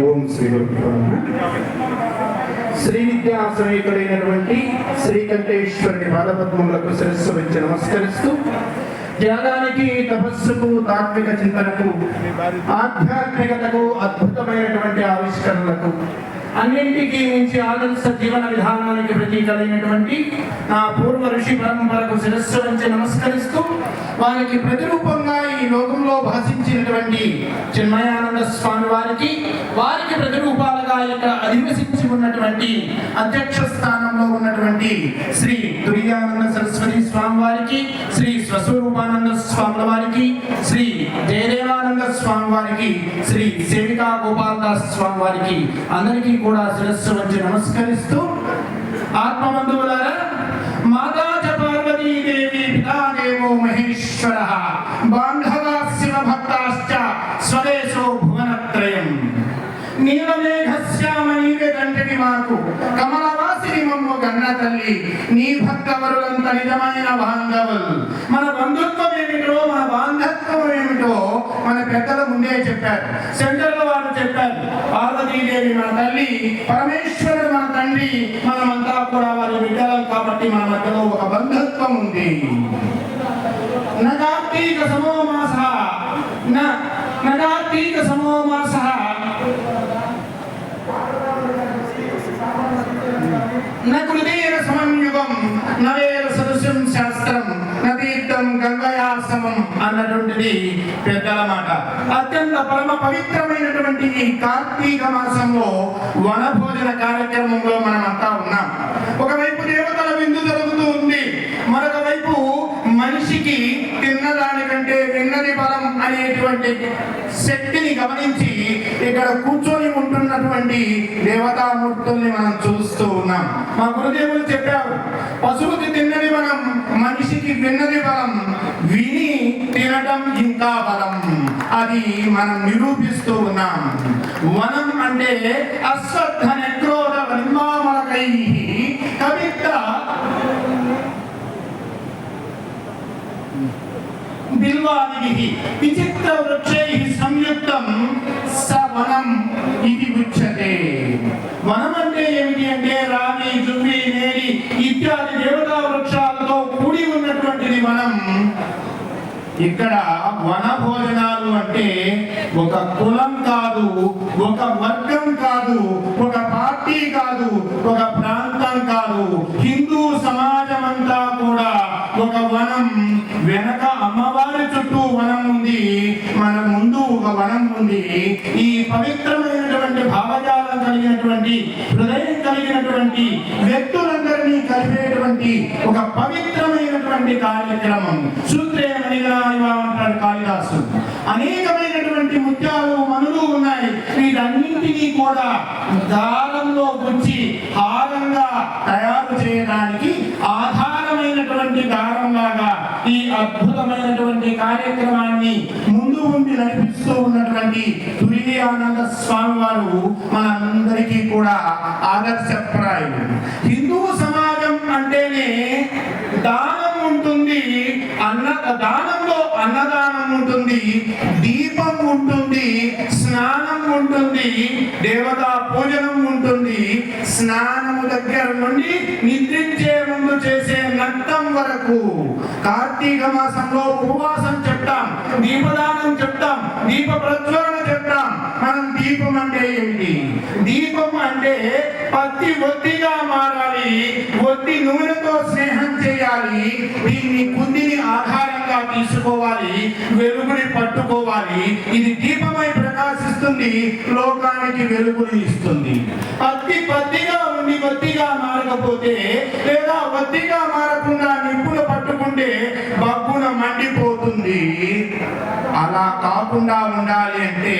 ఓం శ్రీ గురుభ్యో శ్రీ విద్యాశ్రయికుడైనటువంటి శ్రీకంఠేశ్వరుని పాదపద్మములకు శిరస్సు వచ్చి నమస్కరిస్తూ త్యాగానికి తపస్సుకు తాత్విక చింతనకు ఆధ్యాత్మికతకు అద్భుతమైనటువంటి ఆవిష్కరణలకు అన్నింటికీ మించి ఆదర్శ జీవన విధానానికి ప్రతీకలైనటువంటి నా పూర్వ ఋషి పరంపరకు శిరస్సు నుంచి నమస్కరిస్తూ వారికి ప్రతిరూపంగా ఈ లోకంలో భాషించినటువంటి చిన్మయానంద స్వామి వారికి వారికి ప్రతిరూపాలుగా ఇక్కడ అధివసించి ఉన్నటువంటి అధ్యక్ష స్థానంలో ఉన్నటువంటి శ్రీ తురియానంద సరస్వతి స్వామి వారికి శ్రీ స్వస్వరూపానంద స్వాముల వారికి శ్రీ జయదేవానంద స్వామి వారికి శ్రీ సేవికా గోపాలదాస్ స్వామి వారికి అందరికీ కూడా శిరస్సు వచ్చి నమస్కరిస్తూ ఆత్మబంధువులారా మాతా చ పార్వతీదేవి పితాదేవో మహేశ్వర బాంధవా శివ భక్తాశ్చ స్వదేశో భువనత్రయం. నీలమేఘశ్యామ నీవే మాకు కమలవాసిని మమ్మ కన్న తల్లి నీ భక్తవరులంత నిజమైన బాంధవులు. మన బంధుత్వం ఏమిటో మన బాంధత్వం ఏమిటో పెద్దలు ముందే చెప్పారు. సెంటర్లో వారు చెప్పారు పార్వతీదేవి మన తల్లి పరమేశ్వరుడు మన తండ్రి మనమంతా కూడా వారి బిడ్డలం కాబట్టి మన మధ్యలో ఒక బంధుత్వం ఉంది. నగార్తీక సమోమాస నగార్తీక సమోమాస. అన్నటువంటిది పెద్దల మాట. అత్యంత పరమ పవిత్రమైనటువంటి ఈ కార్తీక మాసంలో వనభోజన కార్యక్రమంలో మనం అంతా ఉన్నాం. ఒకవైపు దేవతల విందు జరుగుతూ ఉంది. మరొక వైపు మనిషికి తిన్నదానికంటే విన్నది బలం అనేటువంటి శక్తిని గమనించి ఇక్కడ కూర్చొని ఉంటున్నటువంటి దేవతామూర్తుల్ని మనం చూస్తూ ఉన్నాం. మా గురుదేవులు చెప్పారు పశువుకి తిన్నది బలం మనిషికి విన్నది బలం విని తినడం ఇంకా బలం అది మనం నిరూపిస్తూ ఉన్నాం. వనం అంటే అశ్వత్థ నెక్రోధ నిర్మామలకై కవిత్త విచిత్ర వృక్షై సంయుక్తం వనం ఇది ఉచ్యతే వనం అంటే ఏమిటి అంటే రావి జువ్వి నేరి ఇత్యాది దేవతా వృక్షాలతో కూడి ఉన్నటువంటిది వనం ఇక్కడ వన భోజనాలు అంటే ఒక కులం కాదు ఒక వర్గం కాదు ఒక పార్టీ కాదు ఒక ప్రాంతం కాదు. హిందూ సమాజం అంతా కూడా ఒక వనం వెనక అమ్మవారి వనం ఉంది మన ముందు ఒక వనం ఉంది. ఈ పవిత్రమైనటువంటి భావజాలం కలిగినటువంటి హృదయం కలిగినటువంటి వ్యక్తులందరినీ కలిపేటువంటి ఒక పవిత్రమైనటువంటి కార్యక్రమం. సూత్రే అంటాడు కాళిదాసు. అనేకమైనటువంటి ముత్యాలు మనులు ఉన్నాయి. వీటన్నింటినీ కూడా దారంలో గుచ్చి హారంగా తయారు చేయడానికి ఆధారమైనటువంటి దారం అద్భుతమైనటువంటి కార్యక్రమాన్ని ముందు ఉండి నడిపిస్తూ ఉన్నటువంటి తురియానంద స్వామి వారు మనందరికీ కూడా ఆదర్శప్రాయులు హిందూ సమాజం అంటేనే దానం ఉంటుంది అన్న దానంలో అన్నదానం ఉంటుంది దీపం ఉంటుంది స్నానం ఉంటుంది దేవతా పూజనం ఉంటుంది. స్నానము దగ్గర నుండి నిద్రించే ముందు చేసే నట్టం వరకు. కార్తీక మాసంలో ఉపవాసం చెప్తాం దీపదానం చెప్తాం దీప ప్రజ్వలన చెప్తాం. మనం దీపం అంటే ఏమిటి? దీపం అంటే పత్తి ఒత్తిగా మారాలి. ఒత్తి నూనెతో స్నేహం చేయాలి. దీన్ని కుందిని ఆధారంగా తీసుకోవాలి. వెలుగుని పట్టుకోవాలి. ఇది దీపమై ప్రకాశిస్తుంది. లోకానికి వెలుగుని ఇస్తుంది. పత్తి పత్తిగా ఉండి ఒత్తిగా మారకపోతే లేదా ఒత్తిగా మారకుండా నిప్పులు అలా కాకుండా ఉండాలి అంటే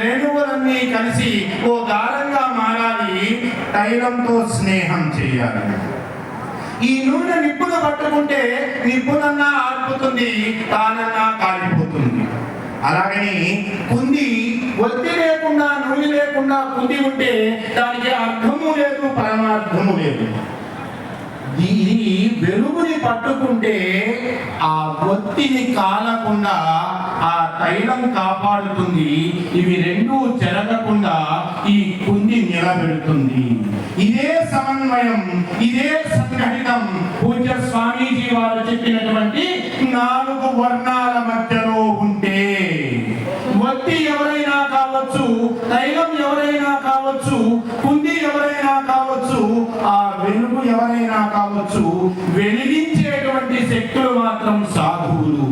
రేణువులన్నీ కలిసి ఓ గారంగా మారాలి. తైలంతో స్నేహం చేయాలి. ఈ నూనె నిప్పును పట్టుకుంటే నిప్పునన్నా ఆడిపోతుంది తానన్నా కాలిపోతుంది. అలాగని కుంది ఒత్తి లేకుండా నూనె లేకుండా కుంది ఉంటే దానికి అర్థము లేదు పరమార్థము లేదు. ఇది వెలుగుని పట్టుకుంటే ఆ ఒత్తిని కాలకుండా ఆ తైలం కాపాడుతుంది. ఇవి రెండూ జరగకుండా ఈ కుంది నిలబెడుతుంది. ఇదే సమన్వయం ఇదే సంఘటితం. పూజ్య స్వామీజీ వారు చెప్పినటువంటి నాలుగు వర్ణ ఎవరైనా కావచ్చు వెలిగించేటువంటి శక్తులు మాత్రం సాధువులు.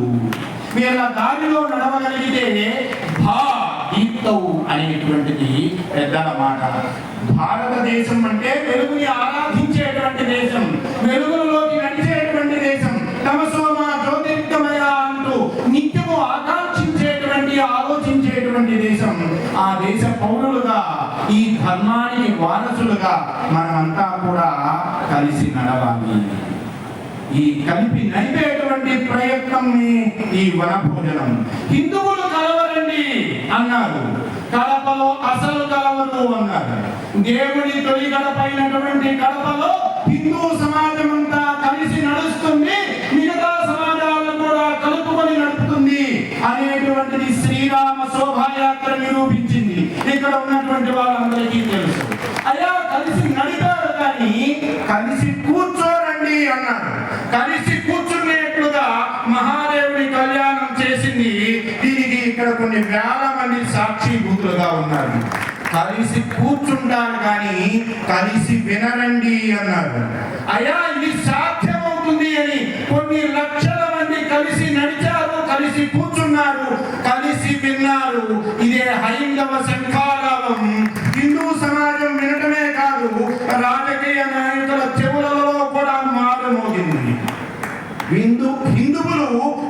వీళ్ళ దారిలో నడవగలిగితే భా అనేటువంటిది పెద్దల మాట. భారతదేశం అంటే వెలుగుని ఆరాధించేటువంటి దేశం వెలుగులోకి నడిచేటువంటి దేశం. తమసోమ జ్యోతిర్గమయ అంటూ నిత్యము ఆకాంక్షించేటువంటి ఆలోచించేటువంటి దేశం. ఆ దేశ పౌరులుగా ఈ ధర్మానికి వారసులుగా మనమంతా కూడా కలిసి నడవాలి. ఈ కలిపి నడిపేటువంటి ప్రయత్నం ఈ వనభోజనం. హిందువులు కలవరండి అన్నారు. కడపలో అసలు కలవరు అన్నారు. దేవుడి తొలి గడపైనటువంటి కడపలో హిందూ సమాజం అంతా కలిసి నడుస్తుంది మిగతా సమాజాలను కూడా కలుపుకొని నడుపుతుంది అనేటువంటిది శ్రీరామ శోభాయాత్ర నిరూపించింది. ఇక్కడ ఉన్నటువంటి వాళ్ళందరికీ తెలుసు. అయ్యా కలిసి నడిపి కానీ కలిసి కూర్చోరండి అన్నారు కలిసి కూర్చునేట్లుగా మహాదేవుడి కళ్యాణం చేసింది. దీనికి ఇక్కడ కొన్ని వేల మంది సాక్షిభూతులుగా ఉన్నారు. కలిసి కూర్చుంటారు కానీ కలిసి వినరండి అన్నారు అయ్యా ఇది సాధ్యమవుతుంది అని కొన్ని లక్షల మంది కలిసి నడిచారు కలిసి కూర్చున్నారు కలిసి విన్నారు. ఇదే హైందవ శంఖారావం హిందూ సమాజం వినటమే కాదు రాజకీయ నాయకుల చెవులలో కూడా మారుమోగింది హిందూ హిందువులు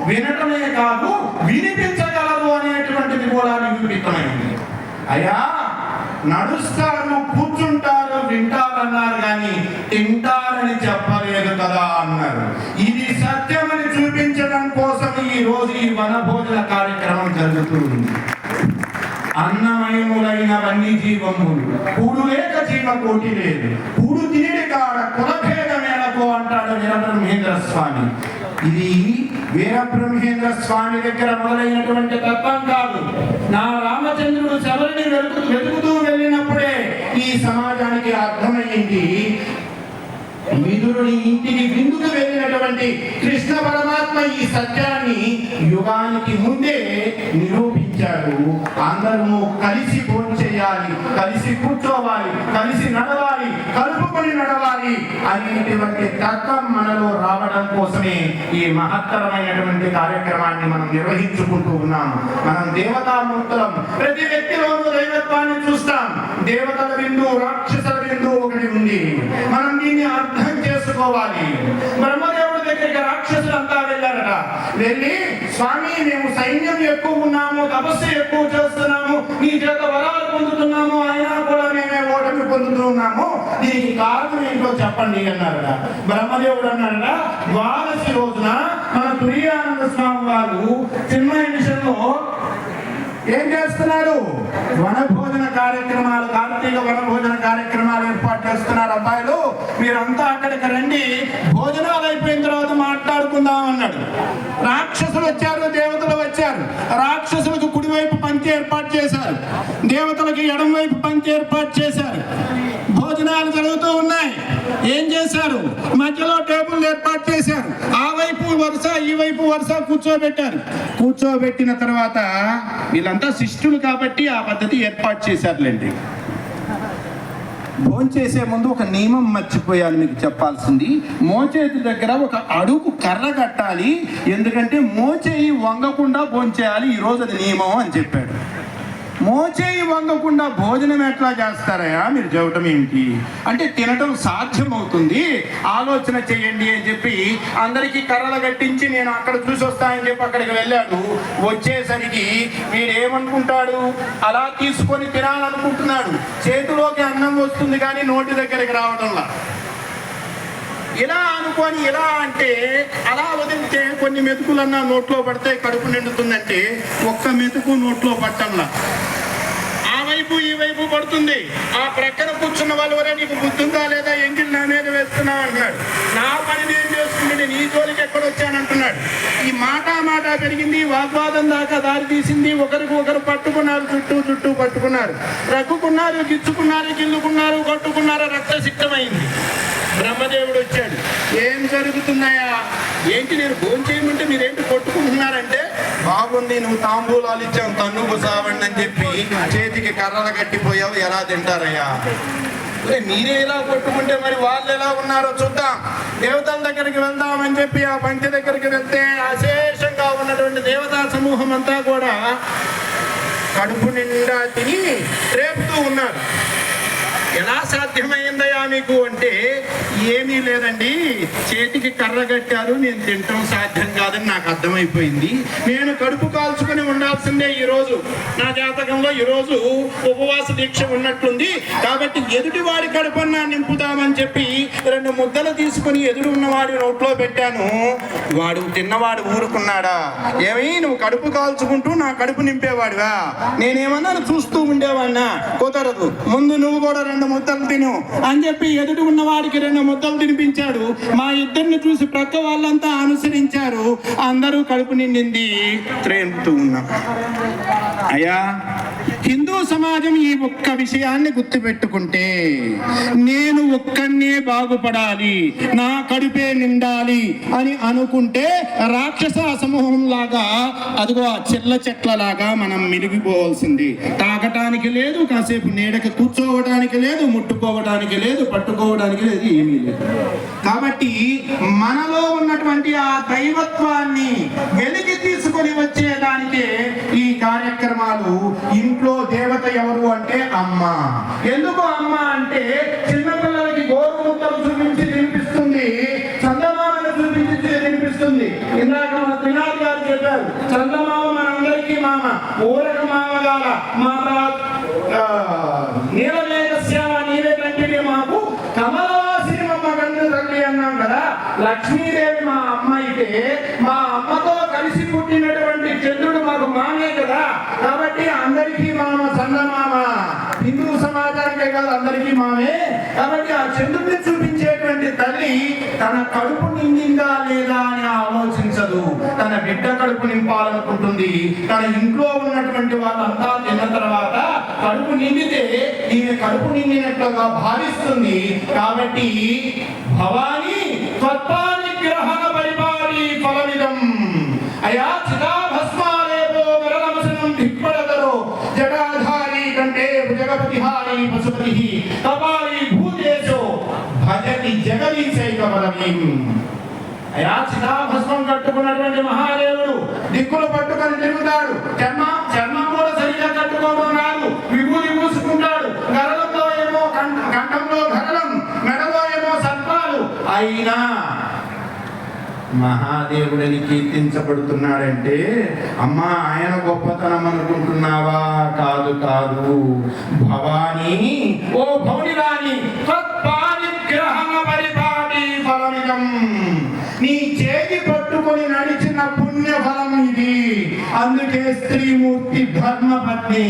వినటమే కాదు వినిపించగలదు అనేటువంటిది కూడా నిరూపితమైంది అయ్యా నడుస్తారు కూర్చుంటారు వింటారన్నారు కానీ తింటారని చెప్పలేదు కదా అన్నారు. ఇది సత్యమని చూపించడం కోసం ఈ రోజు ఈ వనభోజన కార్యక్రమం జరుగుతుంది అన్నమయములైన వన్య జీవములు కూడు లేక జీవ కోటి లేదు. కూడు తినే కాడ కులభేద మేరకు అంటాడు వీరబ్రహ్మేంద్ర స్వామి ఇది వీరబ్రహ్మేంద్ర స్వామి దగ్గర మొదలైనటువంటి తత్వం కాదు నా రామచంద్రుడు శబరిని వెతుకు వెతుకుతూ వెళ్ళినప్పుడే ఈ సమాజానికి అర్థమైంది మిదురుని ఇంటికి విందుకు ఉన్నటువంటి కృష్ణ పరమాత్మ ఈ సత్యాన్ని యుగానికి ముందే నిరూపించాడు. అందరము కలిసి చేయాలి కలిసి కూర్చోవాలి కలిసి నడవాలి కలుపుకొని నడవాలి అనేటువంటి తత్వం మనలో రావడం కోసమే ఈ మహత్తరమైనటువంటి కార్యక్రమాన్ని మనం నిర్వహించుకుంటూ ఉన్నాము. మనం దేవతామూర్తులం. ప్రతి వ్యక్తిలోనూ దైవత్వాన్ని చూస్తాం. దేవతల విందు రాక్ష బిందు ఒకటి ఉంది మనం దీన్ని అర్థం చేసుకోవాలి బ్రహ్మదేవుడి దగ్గరికి రాక్షసులు అంతా వెళ్ళారట వెళ్ళి స్వామి మేము ఎక్కువ ఉన్నాము తపస్సు ఎక్కువ చేస్తున్నాము నీ చేత వరాలు పొందుతున్నాము అయినా కూడా మేమే ఓటమి పొందుతున్నాము దీనికి కారణం ఏంటో చెప్పండి అన్నారట. బ్రహ్మదేవుడు అన్నారట ద్వాదశి రోజున మన తురియానంద స్వామి వారు చిన్మయ మిషన్లో ఏం చేస్తున్నారు? వనభోజన కార్యక్రమాలు కార్తీక వనభోజన కార్యక్రమాలు ఏర్పాటు చేస్తున్నారు అబ్బాయిలు. మీరంతా అక్కడికి రండి. భోజనాలు అయిపోయిన తర్వాత మాట్లాడుకుందాం అన్నాడు. రాక్షసులు వచ్చారు దేవతలు చేశారు. రాక్షసులకు కుడివైపు పంక్తి ఏర్పాటు చేశారు. దేవతలకు ఎడం వైపు పంక్తి ఏర్పాటు చేశారు. భోజనాలు జరుగుతూ ఉన్నాయి. ఏం చేశారు? మధ్యలో టేబుల్ ఏర్పాటు చేశారు. ఆ వైపు వరుస ఈ వైపు వరుస కూర్చోబెట్టారు. కూర్చోబెట్టిన తర్వాత వీళ్ళంతా శిష్యులు కాబట్టి ఆ పద్ధతి ఏర్పాటు చేశారులేండి. భోంచేసే ముందు ఒక నియమం మర్చిపోయాను మీకు చెప్పాల్సింది. మోచేతి దగ్గర ఒక అడుగు కర్ర కట్టాలి. ఎందుకంటే మోచేయి వంగకుండా భోంచేయాలి. ఈ రోజు అది నియమం అని చెప్పాడు. మోచేయి వంగకుండా భోజనం ఎట్లా చేస్తారయా మీరు చెప్పటం ఏంటి అంటే తినటం సాధ్యమవుతుంది. ఆలోచన చేయండి అని చెప్పి అందరికీ కర్రలు కట్టించి నేను అక్కడ చూసి వస్తానని చెప్పి అక్కడికి వెళ్ళాడు వచ్చేసరికి మీరేమనుకుంటాడు అలా తీసుకొని తినాలనుకుంటున్నాడు. చేతిలోకి అన్నం వస్తుంది కానీ నోటి దగ్గరికి రావడంలా ఇలా అనుకొని ఇలా అంటే అలా వదిలితే కొన్ని మెతుకులన్నా నోట్లో పడితే కడుపు నిండుతుందంటే ఒక్క మెతుకు నోట్లో పట్టంలా. వైపు ఈ వైపు పడుతుంది ఆ ప్రక్కన కూర్చున్న వాళ్ళు వరే నీకు బుద్ధుందా లేదా? ఎంగిల్ నా మీద వేస్తున్నావు అంటున్నాడు. నా పని నేను చేసుకుంటే నీ ఈ జోలికి ఎక్కడ వచ్చానంటున్నాడు ఈ మాట మాట పెరిగింది వాగ్వాదం దాకా దారి తీసింది. ఒకరికి ఒకరు పట్టుకున్నారు. చుట్టూ చుట్టూ పట్టుకున్నారు. రక్కుకున్నారు గిచ్చుకున్నారు గిల్లుకున్నారు కొట్టుకున్నారు. రక్తసిక్తమైంది. బ్రహ్మదేవుడు వచ్చాడు. ఏం జరుగుతున్నాయా ఏంటి నేను భోజనం చేయమంటే మీరేంటి కొట్టుకుంటున్నారంటే? బాగుంది నువ్వు తాంబూలాలు ఇచ్చావు తన్నుకు సావండి అని చెప్పి చేతికి కర్రలు కట్టిపోయావు ఎలా తింటారయ్యా? మీరే ఎలా కొట్టుకుంటే మరి వాళ్ళు ఎలా ఉన్నారో చూద్దాం. దేవతల దగ్గరికి వెళ్దామని చెప్పి ఆ పంక్తి దగ్గరికి వెళ్తే అశేషంగా ఉన్నటువంటి దేవతా సమూహం అంతా కూడా కడుపు నిండా తిని రేపుతూ ఉన్నారు. ఎలా సాధ్యమైందయా మీకు అంటే ఏమీ లేదండి. చేతికి కర్ర కట్టారు నేను తినటం సాధ్యం కాదని నాకు అర్థమైపోయింది. నేను కడుపు కాల్చుకుని ఉండాల్సిందే ఈరోజు. నా జాతకంలో ఈరోజు ఉపవాస దీక్ష ఉన్నట్లుంది. కాబట్టి ఎదుటి వాడి కడుపన్నా నింపుతామని చెప్పి రెండు ముద్దలు తీసుకొని ఎదురు ఉన్నవాడి నోట్లో పెట్టాను. వాడు తిన్నవాడు ఊరుకున్నాడా? ఏమీ నువ్వు కడుపు కాల్చుకుంటూ నా కడుపు నింపేవాడివా? నేనేమన్నాను చూస్తూ ఉండేవాడినా? కుదరదు. ముందు నువ్వు కూడా రెండు ముద్దలు తిను అని చెప్పి ఎదుటి ఉన్నవాడికి రెండు ముద్దలు తినిపించాడు. మా ఇద్దరిని చూసి ప్రక్క వాళ్ళంతా అనుసరించారు. అందరూ కడుపు నిండింది. త్రేంపుతూ ఉన్నాం. అయ్యా హిందూ సమాజం ఈ ఒక్క విషయాన్ని గుర్తుపెట్టుకుంటే నేను ఒక్కనే బాగుపడాలి నా కడుపే నిండాలి అని అనుకుంటే రాక్షస సమూహం లాగా అదిగో ఆ చెట్ల చెట్ల లాగా మనం మిలిగిపోవాల్సింది. తాగటానికి లేదు కాసేపు నీడకి కూర్చోవడానికి లేదు ముట్టుకోవడానికి లేదు పట్టుకోవడానికి లేదు ఏమీ లేదు. కాబట్టి మనలో ఉన్నటువంటి ఆ దైవత్వాన్ని వెలికి తీసుకొని వచ్చేదానికే ఈ కార్యక్రమాలు ఇంట్లో దేవత ఎవరు అంటే అమ్మ. ఎందుకు అమ్మ అంటే కాబట్టి అందరికీ మామ చందమామ హిందూ సమాజానికే కాదు అందరికీ మామే. కాబట్టి ఆ చంద్రుడిని చూపించేటువంటి తల్లి తన కడుపు నిండిందా లేదా అని ఆలోచించదు. తన బిడ్డ కడుపు నింపాలనుకుంటుంది. తన ఇంట్లో ఉన్నటువంటి వాళ్ళంతా తిన్న తర్వాత కడుపు నిండితే ఈమె కడుపు నిండినట్లుగా భావిస్తుంది. కాబట్టి భవానీ త్వత్పాని జగదీశైక బలమీం అయా చితాభస్మం కట్టుకున్నటువంటి మహాదేవుడు దిక్కులు పట్టుకొని తిరుగుతాడు. చర్మ చర్మం కూడా సరిగా కట్టుకోవడం రాదు విభూతి పూసుకుంటాడు. గరలంలో ఏమో కంఠంలో గరలం మెడలో ఏమో సర్పాలు. అయినా మహాదేవుడిని కీర్తించబడుతున్నాడంటే అమ్మా ఆయన గొప్పతనం అనుకుంటున్నావా? కాదు కాదు. భవానీ ఓ భౌనిరాని త్వత్పారిగ్రహణ అందుకే స్త్రీమూర్తి ధర్మపత్ని.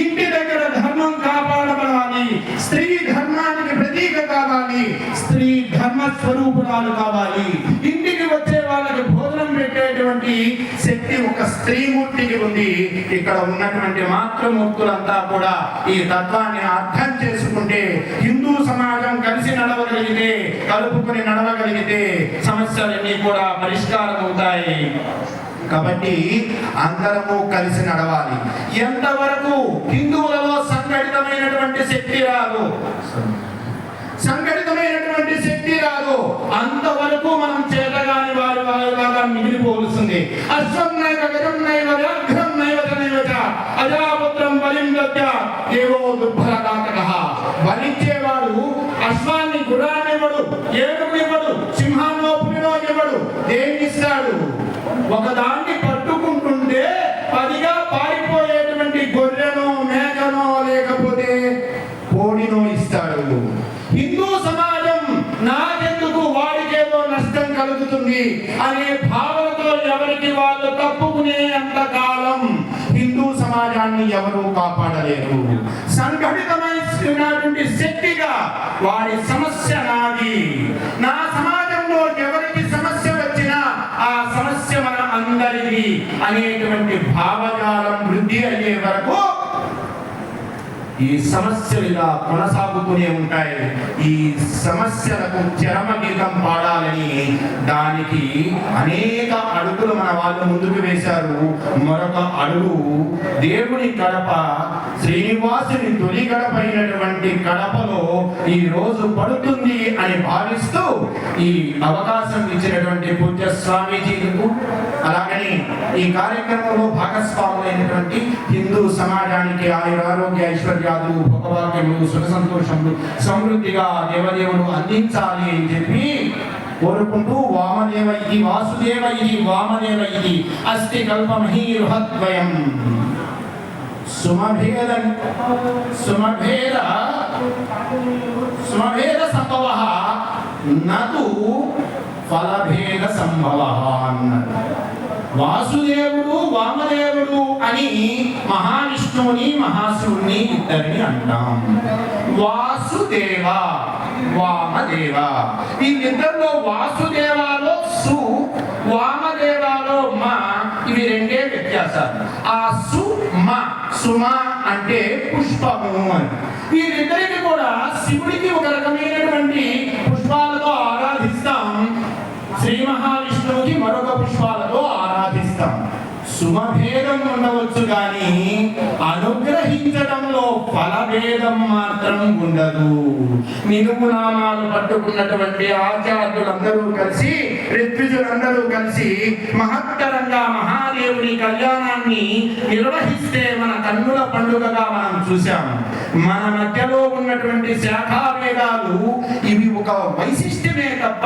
ఇంటి దగ్గర ధర్మం కాపాడబడాలి. స్త్రీ ధర్మానికి ప్రతీక కావాలి. స్త్రీ ధర్మ స్వరూపురాలు కావాలి. ఇంటికి వచ్చే వాళ్ళకి భోజనం పెట్టేటువంటి శక్తి ఒక స్త్రీమూర్తికి ఉంది. ఇక్కడ ఉన్నటువంటి మాతృమూర్తులంతా కూడా ఈ తత్వాన్ని అర్థం చేసుకుంటే హిందూ సమాజం కలిసి నడవగలిగితే కలుపుకొని నడవగలిగితే సమస్యలన్నీ కూడా పరిష్కారం అవుతాయి కాబట్టి అందరము కలిసి నడవాలి. ఎంతవరకు హిందువులలో సంఘటితమైనటువంటి శక్తి రాదు? సంఘటితమైనటువంటి శక్తి రాదు. అంతవరకు మనం చేతగాని వారి వారిలాగా మిగిలిపోలుస్తుంది అశ్వం నైవ గజం నైవ వ్యాఘ్రం నైవ నైవ అజాపుత్రం బలిం దత్య దేవో దుర్భరదాతక. బలిచ్చేవాడు అశ్వాన్ని గుర్రాన్నివ్వడు ఏనుగునివ్వడు సింహాన్నో పులినో ఇవ్వడు దేన్ని ఇస్తాడు? ఒకదాన్ని పట్టుకుంటుంటే పదిగా పారిపోయేటువంటి గొర్రెనో మేకనో లేకపోతే కోడినో ఇస్తాడు. హిందూ సమాజం నాకెందుకు వాడికేదో నష్టం కలుగుతుంది అనే భావనతో ఎవరికి వాళ్ళు తప్పుకునే అంత కాలం హిందూ సమాజాన్ని ఎవరూ కాపాడలేరు. సంఘటితమైనటువంటి శక్తిగా వాడి సమస్య నాది. నా సమాజంలో ఎవరికి ఆ సమస్య మన అందరిది అనేటువంటి భావజాలం వృద్ధి అయ్యే వరకు ఈ సమస్యలు ఇలా కొనసాగుతూనే ఉంటాయి. ఈ సమస్యలకు చరమ గీతం పాడాలని దానికి అనేక అడుగులు మన వాళ్ళు ముందుకు వేశారు. మరొక అడుగు దేవుని కడప శ్రీనివాసుని తొలి గడప అయినటువంటి ఈ రోజు పడుతుంది అని భావిస్తూ ఈ అవకాశం ఇచ్చినటువంటి పూజ్య స్వామీజీలకు అలాగని ఈ కార్యక్రమంలో భాగస్వాములైనటువంటి హిందూ సమాజానికి ఆయన ఆరోగ్య ఐశ్వర్యాలు భోగవాక్యములు సుఖ సంతోషములు సమృద్ధిగా దేవదేవులు అందించాలి అని చెప్పి కోరుకుంటూ వామదేవ ఇది వాసుదేవ ఇది వామదేవ ఇది అస్థి కల్పమహీరుహద్వయం సుమభేద సుమభేద సుమభేద సంభవ నదు ఫలభేద సంభవ అన్నారు వాసుదేవుడు వామదేవుడు అని మహావిష్ణువుని మహాశివుని ఇద్దరిని అంటాం. వాసుదేవ వామదేవ. ఈ ఇద్దరిలో వాసుదేవాలో సు వామదేవాలో మా ఇవి రెండే వ్యత్యాసాలు. ఆ సు మ సుమ అంటే పుష్పము అని. వీరిద్దరికి కూడా శివుడికి ఒక రకమైనటువంటి పుష్పాలతో సుమభేదం ఉండవచ్చు కానీ అనుగ్రహించడం ఫలభేదం మాత్రం ఉండదు. నిలుపునామాలు పట్టుకున్నటువంటి ఆచార్యులందరూ కలిసి ఋత్విజులందరూ కలిసి మహత్తరంగా మహాదేవుని కళ్యాణాన్ని నిర్వహిస్తే మన కన్నుల పండుగగా మనం చూశాము మన మధ్యలో ఉన్నటువంటి శాఖా వేదాలు ఇవి ఒక వైశిష్ట్యమే తప్ప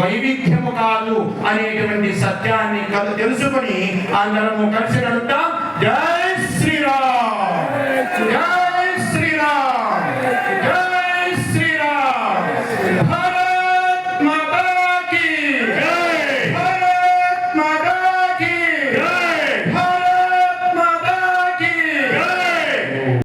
వైవిధ్యము కాదు అనేటువంటి సత్యాన్ని కలు తెలుసుకొని అందరము కలిసి నడుద్దాం జై Yeah.